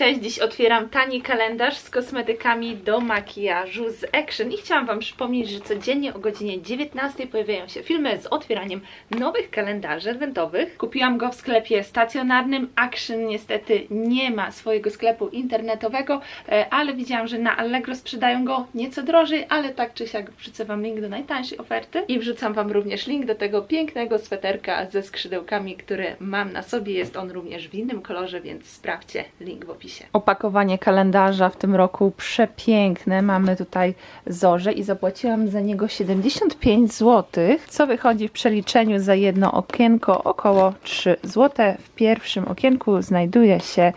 Cześć, dziś otwieram tani kalendarz z kosmetykami do makijażu z Action i chciałam Wam przypomnieć, że codziennie o godzinie 19 pojawiają się filmy z otwieraniem nowych kalendarzy adwentowych. Kupiłam go w sklepie stacjonarnym, Action niestety nie ma swojego sklepu internetowego, e, ale widziałam, że na Allegro sprzedają go nieco drożej, ale tak czy siak wrzucę Wam link do najtańszej oferty i wrzucam Wam również link do tego pięknego sweterka ze skrzydełkami, który mam na sobie. Jest on również w innym kolorze, więc sprawdźcie link w opisie. Opakowanie kalendarza w tym roku przepiękne. Mamy tutaj zorze i zapłaciłam za niego 75 zł, co wychodzi w przeliczeniu za jedno okienko około 3 zł. W pierwszym okienku znajduje się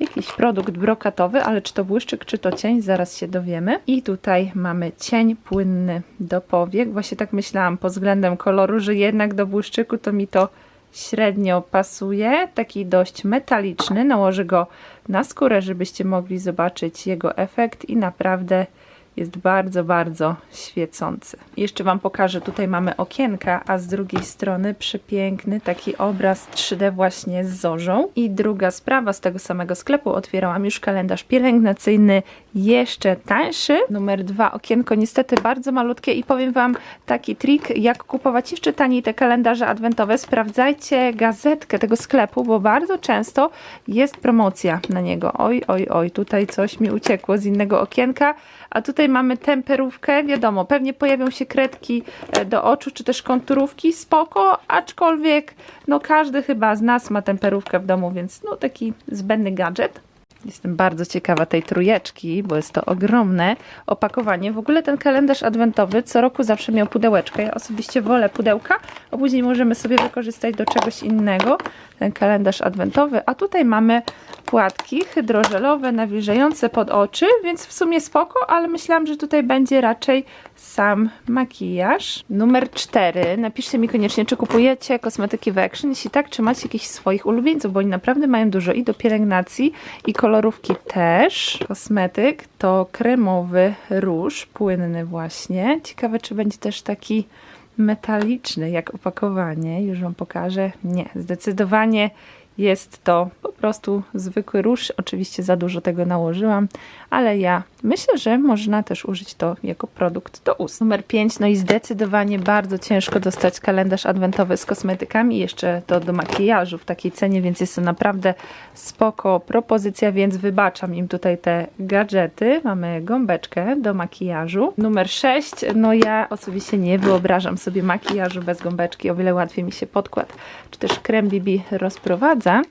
jakiś produkt brokatowy, ale czy to błyszczyk, czy to cień, zaraz się dowiemy. I tutaj mamy cień płynny do powiek. Właśnie tak myślałam pod względem koloru, że jednak do błyszczyku to mi to średnio pasuje. Taki dość metaliczny. Nałożę go na skórę, żebyście mogli zobaczyć jego efekt i naprawdę jest bardzo, bardzo świecący. Jeszcze Wam pokażę, tutaj mamy okienka, a z drugiej strony przepiękny taki obraz 3D właśnie z zorzą. I druga sprawa z tego samego sklepu, otwierałam już kalendarz pielęgnacyjny, jeszcze tańszy. Numer dwa, okienko niestety bardzo malutkie i powiem Wam taki trik, jak kupować jeszcze taniej te kalendarze adwentowe. Sprawdzajcie gazetkę tego sklepu, bo bardzo często jest promocja na niego. Oj, oj, oj, tutaj coś mi uciekło z innego okienka, a tutaj mamy temperówkę, wiadomo, pewnie pojawią się kredki e, do oczu, czy też konturówki, spoko, aczkolwiek no każdy chyba z nas ma temperówkę w domu, więc no taki zbędny gadżet. Jestem bardzo ciekawa tej trójeczki, bo jest to ogromne opakowanie. W ogóle ten kalendarz adwentowy co roku zawsze miał pudełeczkę. Ja osobiście wolę pudełka, a później możemy sobie wykorzystać do czegoś innego ten kalendarz adwentowy. A tutaj mamy płatki hydrożelowe nawilżające pod oczy, więc w sumie spoko, ale myślałam, że tutaj będzie raczej sam makijaż. Numer 4. Napiszcie mi koniecznie, czy kupujecie kosmetyki w Action. Jeśli tak, czy macie jakichś swoich ulubieńców, bo oni naprawdę mają dużo i do pielęgnacji, i kolorówki też. Kosmetyk to kremowy róż, płynny właśnie. Ciekawe, czy będzie też taki metaliczny jak opakowanie. Już Wam pokażę. Nie, zdecydowanie jest to po prostu zwykły róż. Oczywiście za dużo tego nałożyłam, ale ja myślę, że można też użyć to jako produkt do ust. Numer 5, no i zdecydowanie bardzo ciężko dostać kalendarz adwentowy z kosmetykami, jeszcze to do makijażu w takiej cenie, więc jest to naprawdę spoko propozycja, więc wybaczam im tutaj te gadżety. Mamy gąbeczkę do makijażu. Numer 6, no ja osobiście nie wyobrażam sobie makijażu bez gąbeczki, o wiele łatwiej mi się podkład, czy też krem BB rozprowadza.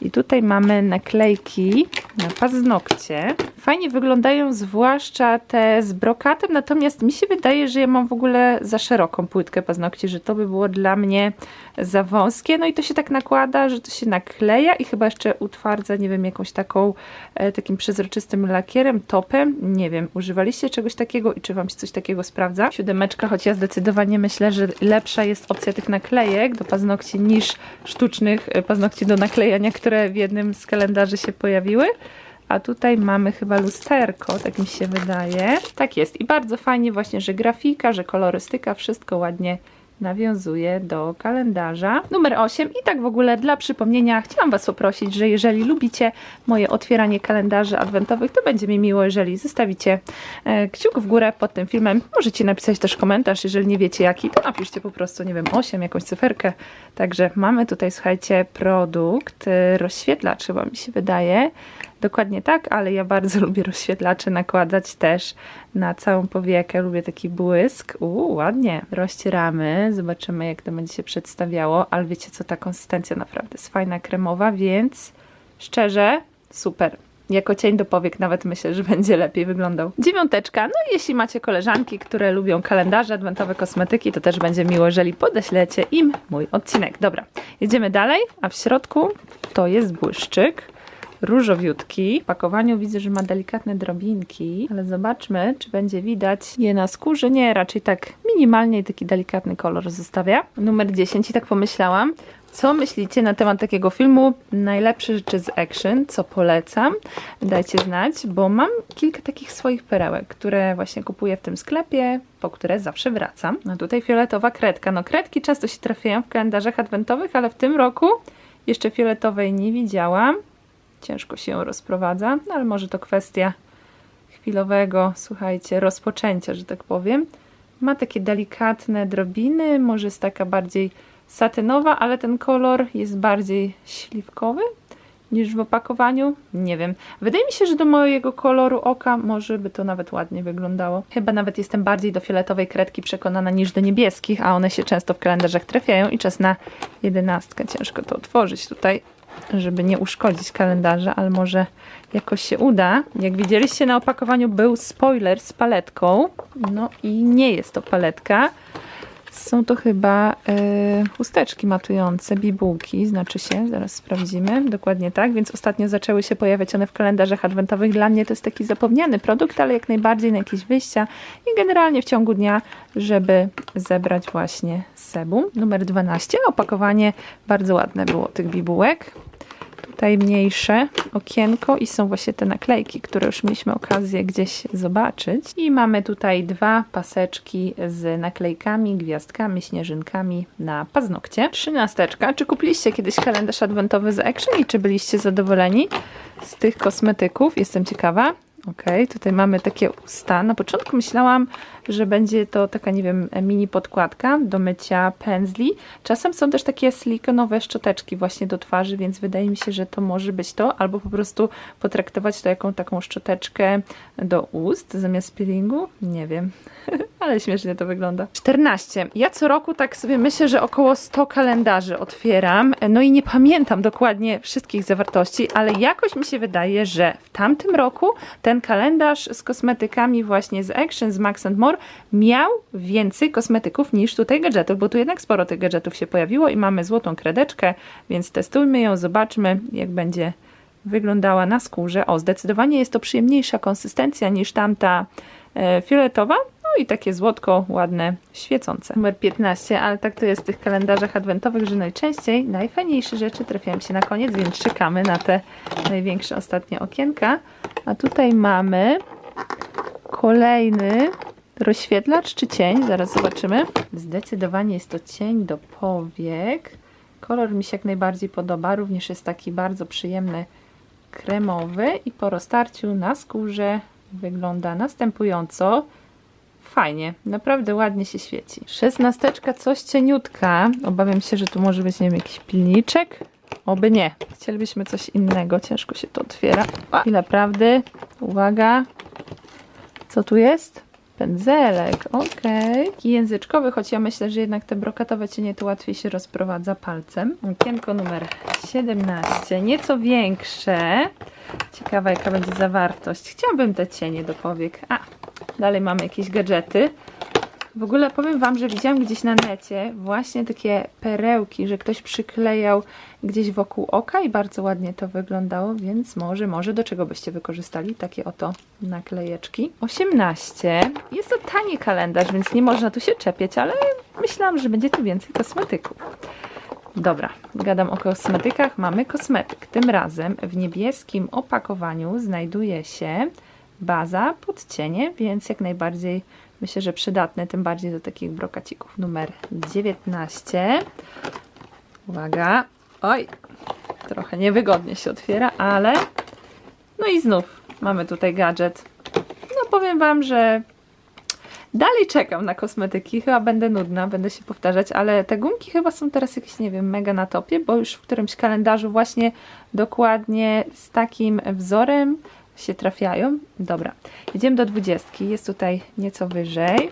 I tutaj mamy naklejki na paznokcie. Fajnie wyglądają zwłaszcza te z brokatem, natomiast mi się wydaje, że ja mam w ogóle za szeroką płytkę paznokci, że to by było dla mnie za wąskie. No i to się tak nakłada, że to się nakleja i chyba jeszcze utwardza, nie wiem, jakąś taką, e, takim przezroczystym lakierem, topem. Nie wiem, używaliście czegoś takiego i czy Wam się coś takiego sprawdza? Siódemeczka, choć ja zdecydowanie myślę, że lepsza jest opcja tych naklejek do paznokci niż sztucznych e, paznokci do naklejania, które w jednym z kalendarzy się pojawiły. A tutaj mamy chyba lusterko, tak mi się wydaje. Tak jest i bardzo fajnie właśnie, że grafika, że kolorystyka, wszystko ładnie nawiązuje do kalendarza. Numer 8 i tak w ogóle dla przypomnienia chciałam Was poprosić, że jeżeli lubicie moje otwieranie kalendarzy adwentowych, to będzie mi miło, jeżeli zostawicie e, kciuk w górę pod tym filmem. Możecie napisać też komentarz, jeżeli nie wiecie jaki, to napiszcie po prostu, nie wiem, 8, jakąś cyferkę. Także mamy tutaj, słuchajcie, produkt, e, rozświetlacz chyba mi się wydaje. Dokładnie tak, ale ja bardzo lubię rozświetlacze nakładać też na całą powiekę. Lubię taki błysk. Uuu, ładnie. Rozcieramy, zobaczymy jak to będzie się przedstawiało, ale wiecie co, ta konsystencja naprawdę jest fajna, kremowa, więc szczerze, super. Jako cień do powiek nawet myślę, że będzie lepiej wyglądał. Dziewiąteczka, no i jeśli macie koleżanki, które lubią kalendarze, adwentowe kosmetyki, to też będzie miło, jeżeli podeślecie im mój odcinek. Dobra, jedziemy dalej, a w środku to jest błyszczyk różowiutki. W pakowaniu widzę, że ma delikatne drobinki, ale zobaczmy, czy będzie widać je na skórze. Nie, raczej tak minimalnie taki delikatny kolor zostawia. Numer 10 i tak pomyślałam, co myślicie na temat takiego filmu? Najlepsze rzeczy z action, co polecam? Dajcie znać, bo mam kilka takich swoich perełek, które właśnie kupuję w tym sklepie, po które zawsze wracam. No tutaj fioletowa kredka. No kredki często się trafiają w kalendarzach adwentowych, ale w tym roku jeszcze fioletowej nie widziałam. Ciężko się rozprowadza, no ale może to kwestia chwilowego, słuchajcie, rozpoczęcia, że tak powiem. Ma takie delikatne drobiny, może jest taka bardziej satynowa, ale ten kolor jest bardziej śliwkowy niż w opakowaniu. Nie wiem. Wydaje mi się, że do mojego koloru oka może by to nawet ładnie wyglądało. Chyba nawet jestem bardziej do fioletowej kredki przekonana niż do niebieskich, a one się często w kalendarzach trafiają i czas na jedenastkę. Ciężko to otworzyć tutaj, żeby nie uszkodzić kalendarza, ale może jakoś się uda. Jak widzieliście na opakowaniu był spoiler z paletką, no i nie jest to paletka. Są to chyba e, chusteczki matujące, bibułki, znaczy się, zaraz sprawdzimy, dokładnie tak, więc ostatnio zaczęły się pojawiać one w kalendarzach adwentowych. Dla mnie to jest taki zapomniany produkt, ale jak najbardziej na jakieś wyjścia i generalnie w ciągu dnia, żeby zebrać właśnie sebum. Numer 12, opakowanie bardzo ładne było tych bibułek. Tutaj mniejsze okienko i są właśnie te naklejki, które już mieliśmy okazję gdzieś zobaczyć. I mamy tutaj dwa paseczki z naklejkami, gwiazdkami, śnieżynkami na paznokcie. Trzynasteczka. Czy kupiliście kiedyś kalendarz adwentowy z Action i czy byliście zadowoleni z tych kosmetyków? Jestem ciekawa. Okej, tutaj mamy takie usta. Na początku myślałam, że będzie to taka, nie wiem, mini podkładka do mycia pędzli. Czasem są też takie silikonowe szczoteczki właśnie do twarzy, więc wydaje mi się, że to może być to, albo po prostu potraktować to jaką taką szczoteczkę do ust zamiast peelingu. Nie wiem, ale śmiesznie to wygląda. 14. Ja co roku tak sobie myślę, że około 100 kalendarzy otwieram. No i nie pamiętam dokładnie wszystkich zawartości, ale jakoś mi się wydaje, że w tamtym roku ten kalendarz z kosmetykami właśnie z Action, z Max More miał więcej kosmetyków niż tutaj gadżetów, bo tu jednak sporo tych gadżetów się pojawiło i mamy złotą kredeczkę, więc testujmy ją, zobaczmy jak będzie wyglądała na skórze. O, zdecydowanie jest to przyjemniejsza konsystencja niż tamta e, fioletowa. No i takie złotko ładne, świecące. Numer 15, ale tak to jest w tych kalendarzach adwentowych, że najczęściej najfajniejsze rzeczy trafiają się na koniec, więc czekamy na te największe ostatnie okienka. A tutaj mamy kolejny rozświetlacz czy cień, zaraz zobaczymy. Zdecydowanie jest to cień do powiek. Kolor mi się jak najbardziej podoba, również jest taki bardzo przyjemny kremowy i po roztarciu na skórze wygląda następująco. Fajnie, naprawdę ładnie się świeci. Szesnasteczka, coś cieniutka. Obawiam się, że tu może być, nie wiem, jakiś pilniczek. Oby nie. Chcielibyśmy coś innego. Ciężko się to otwiera. A, chwila prawdy. Uwaga. Co tu jest? Pędzelek, okej. Taki języczkowy, choć ja myślę, że jednak te brokatowe cienie to łatwiej się rozprowadza palcem. Okienko numer 17, nieco większe. Ciekawa jaka będzie zawartość. Chciałabym te cienie do powiek. A, dalej mamy jakieś gadżety. W ogóle powiem Wam, że widziałam gdzieś na necie właśnie takie perełki, że ktoś przyklejał gdzieś wokół oka i bardzo ładnie to wyglądało, więc może, może do czego byście wykorzystali takie oto naklejeczki. 18. Jest to tani kalendarz, więc nie można tu się czepiać, ale myślałam, że będzie tu więcej kosmetyków. Dobra, gadam o kosmetykach. Mamy kosmetyk. Tym razem w niebieskim opakowaniu znajduje się baza pod cienie, więc jak najbardziej myślę, że przydatny, tym bardziej do takich brokacików. Numer 19. Uwaga. Oj, trochę niewygodnie się otwiera, ale no i znów mamy tutaj gadżet. No powiem Wam, że dalej czekam na kosmetyki. Chyba będę nudna, będę się powtarzać, ale te gumki chyba są teraz jakieś, nie wiem, mega na topie, bo już w którymś kalendarzu właśnie dokładnie z takim wzorem się trafiają. Dobra, idziemy do 20. Jest tutaj nieco wyżej,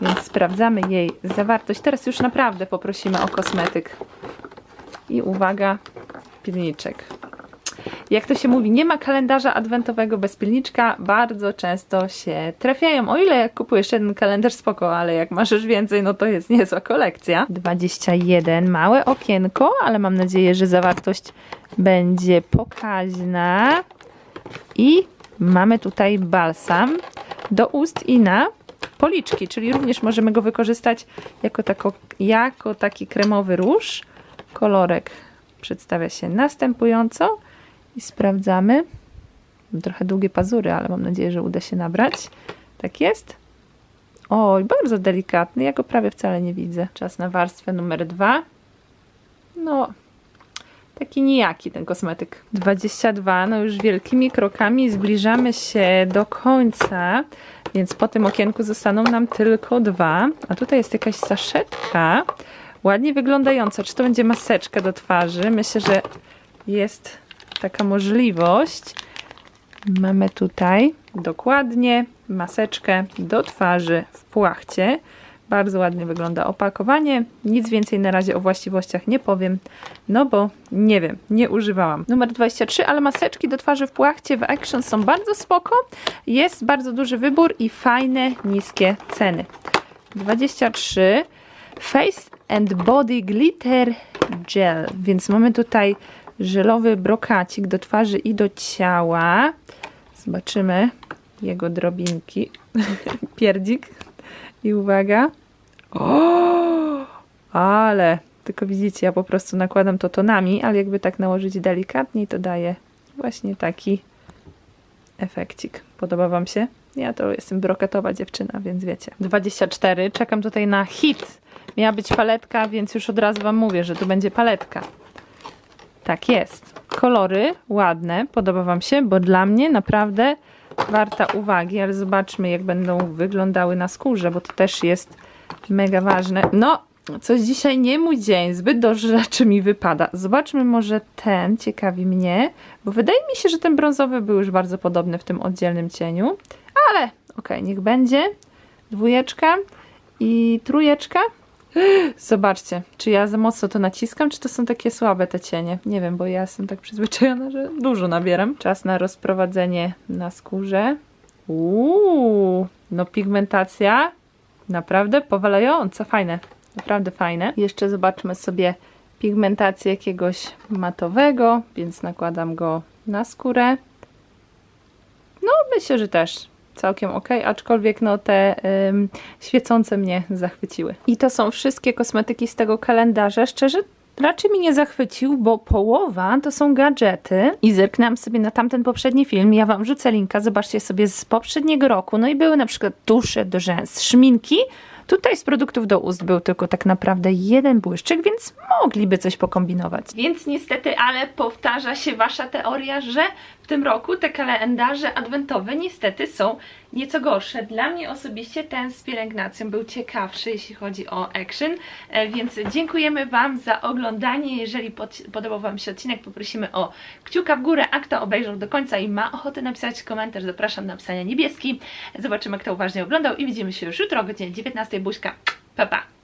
więc sprawdzamy jej zawartość. Teraz już naprawdę poprosimy o kosmetyk. I uwaga, pilniczek. Jak to się mówi, nie ma kalendarza adwentowego bez pilniczka. Bardzo często się trafiają. O ile jak kupujesz jeden kalendarz, spoko, ale jak masz już więcej, no to jest niezła kolekcja. 21, małe okienko, ale mam nadzieję, że zawartość będzie pokaźna. I mamy tutaj balsam do ust i na policzki, czyli również możemy go wykorzystać jako, tako, jako taki kremowy róż. Kolorek przedstawia się następująco i sprawdzamy. Mam trochę długie pazury, ale mam nadzieję, że uda się nabrać. Tak jest. Oj, bardzo delikatny. Ja go prawie wcale nie widzę. Czas na warstwę numer dwa. No, Taki nijaki ten kosmetyk. 22, no już wielkimi krokami zbliżamy się do końca, więc po tym okienku zostaną nam tylko dwa. A tutaj jest jakaś saszetka, ładnie wyglądająca. Czy to będzie maseczka do twarzy? Myślę, że jest taka możliwość. Mamy tutaj dokładnie maseczkę do twarzy w płachcie. Bardzo ładnie wygląda opakowanie. Nic więcej na razie o właściwościach nie powiem, no bo nie wiem, nie używałam. Numer 23, ale maseczki do twarzy w płachcie w Action są bardzo spoko. Jest bardzo duży wybór i fajne, niskie ceny. 23 Face and Body Glitter Gel, więc mamy tutaj żelowy brokacik do twarzy i do ciała. Zobaczymy jego drobinki. Pierdzik. I uwaga. O! Ale tylko widzicie, ja po prostu nakładam to tonami, ale jakby tak nałożyć delikatniej, to daje właśnie taki efekcik. Podoba Wam się? Ja to jestem brokatowa dziewczyna, więc wiecie. 24. Czekam tutaj na hit. Miała być paletka, więc już od razu Wam mówię, że tu będzie paletka. Tak jest. Kolory ładne, podoba Wam się, bo dla mnie naprawdę warta uwagi, ale zobaczmy jak będą wyglądały na skórze, bo to też jest mega ważne. No, coś dzisiaj nie mój dzień, zbyt dużo rzeczy mi wypada. Zobaczmy może ten, ciekawi mnie, bo wydaje mi się, że ten brązowy był już bardzo podobny w tym oddzielnym cieniu, ale okej, niech będzie. Dwójeczka i trójeczka. Zobaczcie, czy ja za mocno to naciskam, czy to są takie słabe te cienie. Nie wiem, bo ja jestem tak przyzwyczajona, że dużo nabieram. Czas na rozprowadzenie na skórze. Uuu, no pigmentacja naprawdę powalająca, fajne, naprawdę fajne. Jeszcze zobaczmy sobie pigmentację jakiegoś matowego, więc nakładam go na skórę. No, myślę, że też całkiem ok, aczkolwiek no te ym, świecące mnie zachwyciły. I to są wszystkie kosmetyki z tego kalendarza. Szczerze, raczej mi nie zachwycił, bo połowa to są gadżety. I zerknęłam sobie na tamten poprzedni film. Ja wam rzucę linka, zobaczcie sobie z poprzedniego roku. No i były na przykład tusze do rzęs, szminki. Tutaj z produktów do ust był tylko tak naprawdę jeden błyszczyk, więc mogliby coś pokombinować. Więc niestety, ale powtarza się wasza teoria, że w tym roku te kalendarze adwentowe niestety są nieco gorsze. Dla mnie osobiście ten z pielęgnacją był ciekawszy, jeśli chodzi o action, e, więc dziękujemy Wam za oglądanie. Jeżeli pod, podobał Wam się odcinek, poprosimy o kciuka w górę, a kto obejrzał do końca i ma ochotę napisać komentarz, zapraszam na pisanie niebieski. Zobaczymy, kto uważnie oglądał i widzimy się już jutro o godzinie 19. Buźka, pa pa!